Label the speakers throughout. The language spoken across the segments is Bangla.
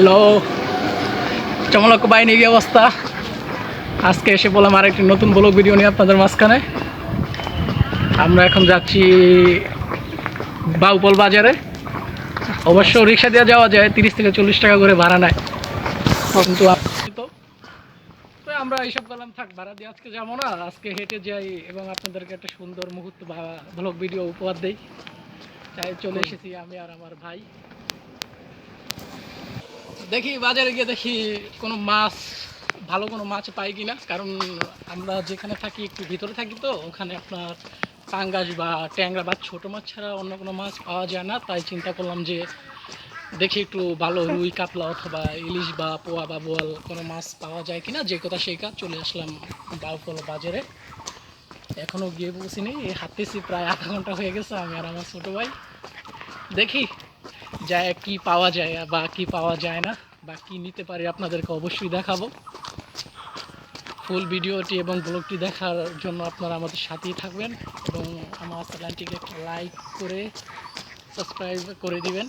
Speaker 1: হ্যালো। চমলক বাহিনী কি অবস্থা? আজকে এসে বললাম আর একটি নতুন ব্লগ ভিডিও নিয়ে আপনাদের মাঝখানে। আমরা এখন যাচ্ছি বাউপল বাজারে। অবশ্য রিক্সা দিয়ে যাওয়া যায়, তিরিশ থেকে চল্লিশ টাকা করে ভাড়া নেয়। কিন্তু তো আমরা এইসব করলাম থাক, ভাড়া দিয়ে আজকে যাব না, আজকে হেঁটে যাই এবং আপনাদেরকে একটা সুন্দর মুহূর্ত বা ভিডিও উপহার দেই। তাই চলে এসেছি আমি আর আমার ভাই। দেখি বাজারে গিয়ে দেখি কোনো মাছ, ভালো কোনো মাছ পাই কিনা। কারণ আমরা যেখানে থাকি, একটু ভিতরে থাকি তো, ওখানে আপনার পাঙ্গাস বা ট্যাংরা বা ছোটো মাছ ছাড়া অন্য কোনো মাছ পাওয়া যায় না। তাই চিন্তা করলাম যে দেখি একটু ভালো রুই, কাতলা অথবা ইলিশ বা পোয়া বা বোয়াল কোনো মাছ পাওয়া যায় কিনা। যে কথা সেই কাজ, চলে আসলাম বাউফল বাজারে। এখনও গিয়ে এই হাঁটতেছি প্রায় আধা ঘণ্টা হয়ে গেছে আমি আর আমার ছোটো ভাই। দেখি যায়, কি পাওয়া যায় বা কি পাওয়া যায় না, বা কি নিতে পারি আপনাদেরকে অবশ্যই দেখাবো। ফুল ভিডিওটি এবং ব্লগটি দেখার জন্য আপনারা আমাদের সাথেই থাকবেন এবং আমার চ্যানেলটিকে একটা লাইক করে, সাবস্ক্রাইব করে দিবেন।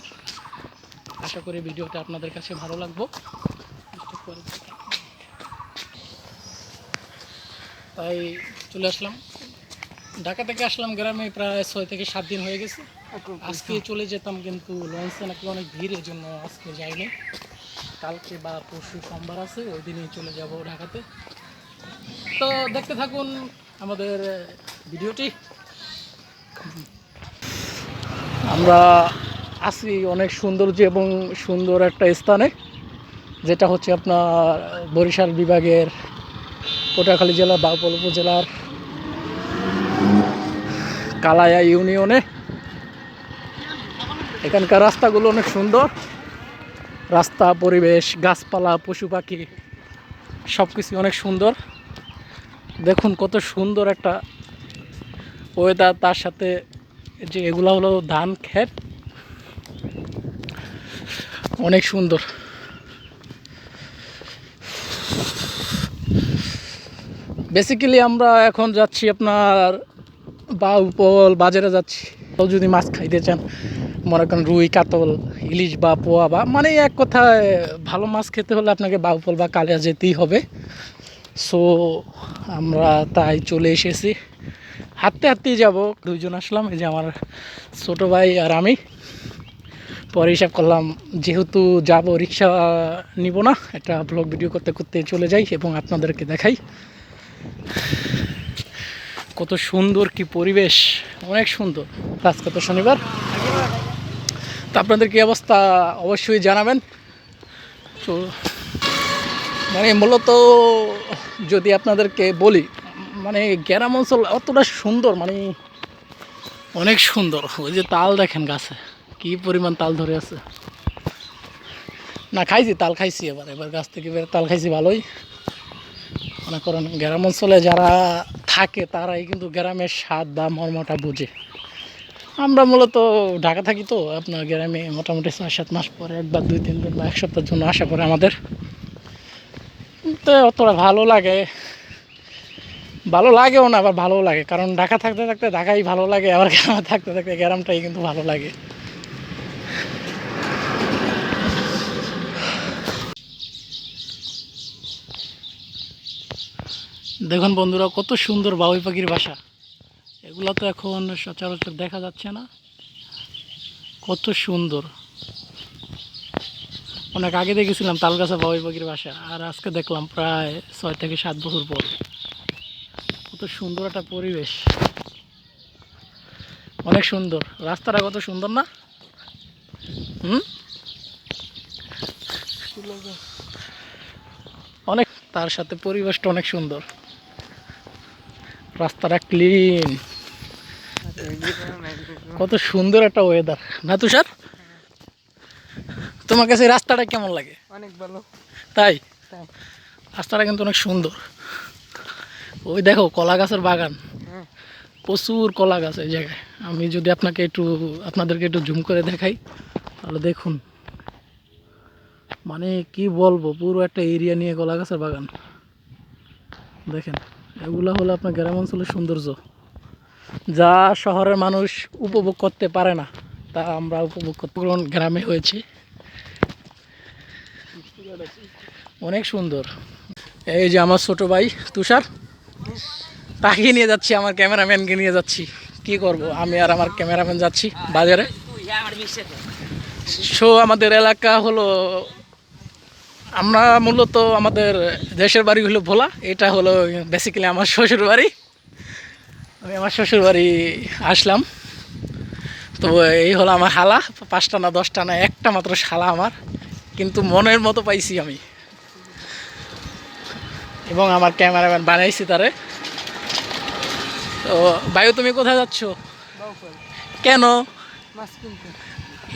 Speaker 1: আশা করি ভিডিওটা আপনাদের কাছে ভালো লাগবো। তাই চলে আসলাম। ঢাকা থেকে আসলাম গ্রামে প্রায় ছয় থেকে সাত দিন হয়ে গেছে। আজকে চলে যেতাম কিন্তু লঞ্চে নাকি অনেক ভিড় এই জন্য আজকে যাইনি। কালকে বা পরশু সোমবার আছে ওই দিনই চলে যাব ঢাকাতে। তো দেখতে থাকুন আমাদের ভিডিওটি। আমরা আছি অনেক সৌন্দর্য এবং সুন্দর একটা স্থানে যেটা হচ্ছে আপনার বরিশাল বিভাগের পটুয়াখালী জেলার বাউপল উপজেলার কালায়া ইউনিয়নে। এখানকার রাস্তাগুলো অনেক সুন্দর। রাস্তা, পরিবেশ, গাছপালা, পশু পাখি সব কিছু অনেক সুন্দর। দেখুন কত সুন্দর একটা ওয়েদার তার সাথে যে এগুলো হলো ধান ক্ষেত। অনেক সুন্দর। বেসিক্যালি আমরা এখন যাচ্ছি আপনার বা উপল বাজারে যাচ্ছি। যদি মাছ খাইতে চান। মনে করেন রুই, কাতল, ইলিশ বা পোয়া বা মানে এক কথায় ভালো মাছ খেতে হলে আপনাকে বাউপল বা কালিয়া যেতেই হবে। সো আমরা তাই চলে এসেছি। হাঁটতে হাঁটতেই যাব, দুইজন আসলাম, এই যে আমার ছোটো ভাই আর আমি। পরে হিসাব করলাম, যেহেতু যাব, রিক্সা নিব না, একটা ব্লগ ভিডিও করতে করতে চলে যাই এবং আপনাদেরকে দেখাই। কত সুন্দর কি পরিবেশ, অনেক সুন্দর। আজকে তো শনিবার। তো আপনাদের কী অবস্থা? অবশ্যই জানাবেন। তো মানে মূলত যদি আপনাদেরকে বলি মানে গ্রাম অঞ্চল অতটা সুন্দর মানে অনেক সুন্দর। ওই যে তাল দেখেন গাছে, কি পরিমাণ তাল ধরে আছে। না, খাইছি, তাল খাইছি এবার এবার গাছ থেকে বের, তাল খাইছি ভালোই। মনে করেন গ্রাম অঞ্চলে যারা থাকে, তারাই কিন্তু গ্রামের স্বাদ বা মর্মটা বুঝে। আমরা মূলত ঢাকা থাকি তো, আপনার গ্রামে মোটামুটি ছয়, সাত মাস পরে একবার দুই, তিন দিন বা এক সপ্তাহের জন্য আসা করে আমাদের। তো অতটা ভালো লাগে, ভালো লাগেও না, আবার ভালো লাগে। কারণ ঢাকা থাকতে থাকতে ঢাকাই ভালো লাগে, আবার গ্রামে থাকতে থাকতে গ্রামটাই কিন্তু ভালো লাগে। দেখুন বন্ধুরা, কত সুন্দর বাবুই পাখির বাসা। এগুলো তো এখন সচরাচর দেখা যাচ্ছে না। কত সুন্দর। অনেক আগে দেখেছিলাম তালগাছা বাবুই পাখির বাসা, আর আজকে দেখলাম প্রায় ছয় থেকে সাত বছর পর। কত সুন্দর একটা পরিবেশ। অনেক সুন্দর। রাস্তাটা কত সুন্দর না? অনেক তার সাথে পরিবেশটা অনেক সুন্দর। রাস্তাটা ক্লিন কত সুন্দর একটা ওয়েদার না তুষার? তোমার কাছে রাস্তাটা কেমন লাগে?
Speaker 2: অনেক ভালো।
Speaker 1: তাই। রাস্তাটা কিন্তু অনেক সুন্দর। ওই দেখো কলা গাছের বাগান। প্রচুর কলা গাছ এই জায়গায়। আমি যদি আপনাকে একটু আপনাদেরকে একটু জুম করে দেখাই তাহলে দেখুন। মানে কি বলব পুরো একটা এরিয়া নিয়ে কলা গাছের বাগান। দেখেন এগুলো হলো আপনার গ্রাম অঞ্চলের সৌন্দর্য। যা শহরের মানুষ উপভোগ করতে পারে না, তা আমরা উপভোগ করতে গ্রামে হয়েছে। অনেক সুন্দর। এই যে আমার ছোট ভাই তুষার, তাকে নিয়ে যাচ্ছি, আমার ক্যামেরাম্যানকে নিয়ে যাচ্ছি। কি করব? আমি আর আমার ক্যামেরাম্যান যাচ্ছি বাজারে। সো আমাদের এলাকা হলো, আমরা মূলত আমাদের দেশের বাড়ি হলো ভোলা। এটা হলো বেসিক্যালি আমার শ্বশুর বাড়ি আমি আমার শ্বশুর বাড়ি আসলাম। তো এই হলো আমার হালা পাঁচটা না দশটা না একটা মাত্র শালা আমার কিন্তু মনের মতো পাইছি আমি। এবং আমার ক্যামেরাম্যান বানাইছি তারে। তো বায়ু তুমি কোথায় যাচ্ছ? কেন?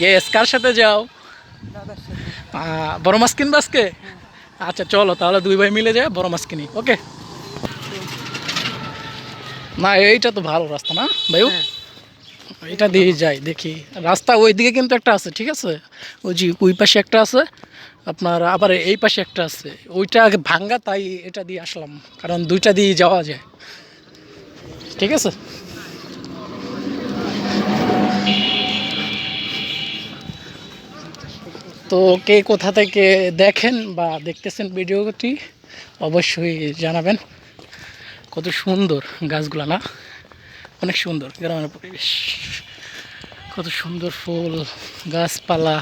Speaker 1: ইয়েস কার সাথে যাও? বড় মাছ কিনবে আজকে? আচ্ছা চলো তাহলে দুই ভাই মিলে যায় বড় মাছ কিনি ওকে না এইটা তো ভালো রাস্তা না ভাইউ
Speaker 2: হ্যাঁ।
Speaker 1: এটা দিয়ে যাই দেখি। রাস্তা ওই দিকে কিন্তু একটা আছে ঠিক আছে? ওই যে ওই পাশে একটা আছে আপনার আবার এই পাশে একটা আছে। ওইটা আগে ভাঙ্গা তাই এটা দিয়ে আসলাম কারণ দুইটা দিয়ে যাওয়া যায়। ঠিক আছে? তো কে কোথা থেকে দেখেন বা দেখতেছেন ভিডিওটি অবশ্যই জানাবেন। কত সুন্দর গাছগুলা না? অনেক সুন্দর গ্রামের পরিবেশ। কত সুন্দর ফুল, গাছপালা।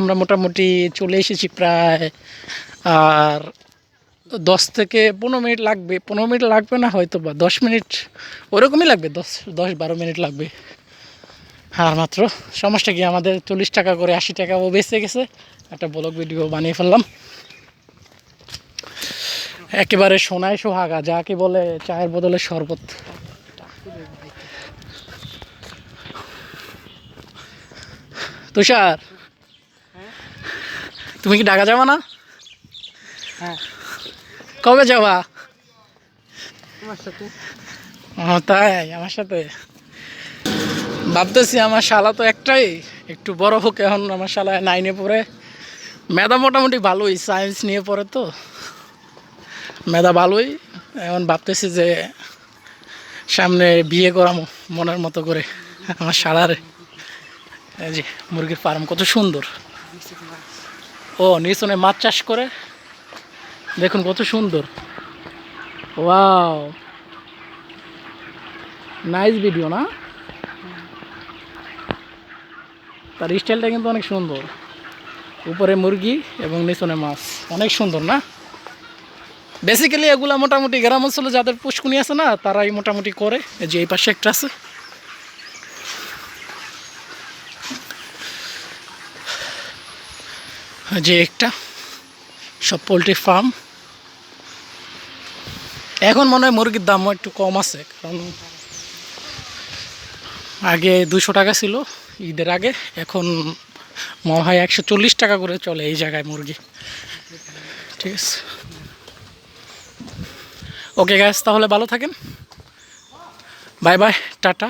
Speaker 1: আমরা মোটামুটি চলে এসেছি প্রায়, আর দশ থেকে পনেরো মিনিট লাগবে। পনেরো মিনিট লাগবে না, হয়তো বা দশ মিনিট। ওরকমই লাগবে, দশ দশ বারো মিনিট লাগবে। আর মাত্র সমস্যা কি, আমাদের চল্লিশ টাকা করে আশি টাকাও বেঁচে গেছে। একটা ব্লগ ভিডিও বানিয়ে ফেললাম। একেবারে সোনায় সোহাগা যাকে বলে চায়ের বদলে শরবত। তুষার তুমি কি ঢাকা যাবা না?
Speaker 2: হ্যাঁ।
Speaker 1: কবে যাবা? তাই আমার সাথে। ভাবতেছি আমার শালা তো একটাই একটু বড় হোক এখন আমার শালা নাইনে পড়ে। মেধা মোটামুটি ভালোই সায়েন্স নিয়ে পড়ে তো। মেধা ভালোই। এখন ভাবতেছি যে সামনে বিয়ে করামো মনের মতো করে আমার এই যে মুরগির ফার্ম কত সুন্দর। ও, নিচনে মাছ চাষ করে। দেখুন কত সুন্দর। ওয়াও। নাইস ভিডিও না? তার স্টাইলটা কিন্তু অনেক সুন্দর। উপরে মুরগি এবং নিচনে মাছ। অনেক সুন্দর না? বেসিক্যালি এগুলো মোটামুটি গ্রাম অঞ্চলে যাদের পুষ্কুনি আছে না, তারাই মোটামুটি করে। যে এই পাশে একটা আছে। যে একটা। সব পোলট্রি ফার্ম। এখন মনে হয় মুরগির দামও একটু কম আছে, কারণ আগে দুশো টাকা ছিল, ঈদের আগে। এখন মনে হয় একশো চল্লিশ টাকা করে চলে এই জায়গায় মুরগি। ঠিক আছে। ওকে গ্যাস তাহলে ভালো থাকেন। Bye bye tata.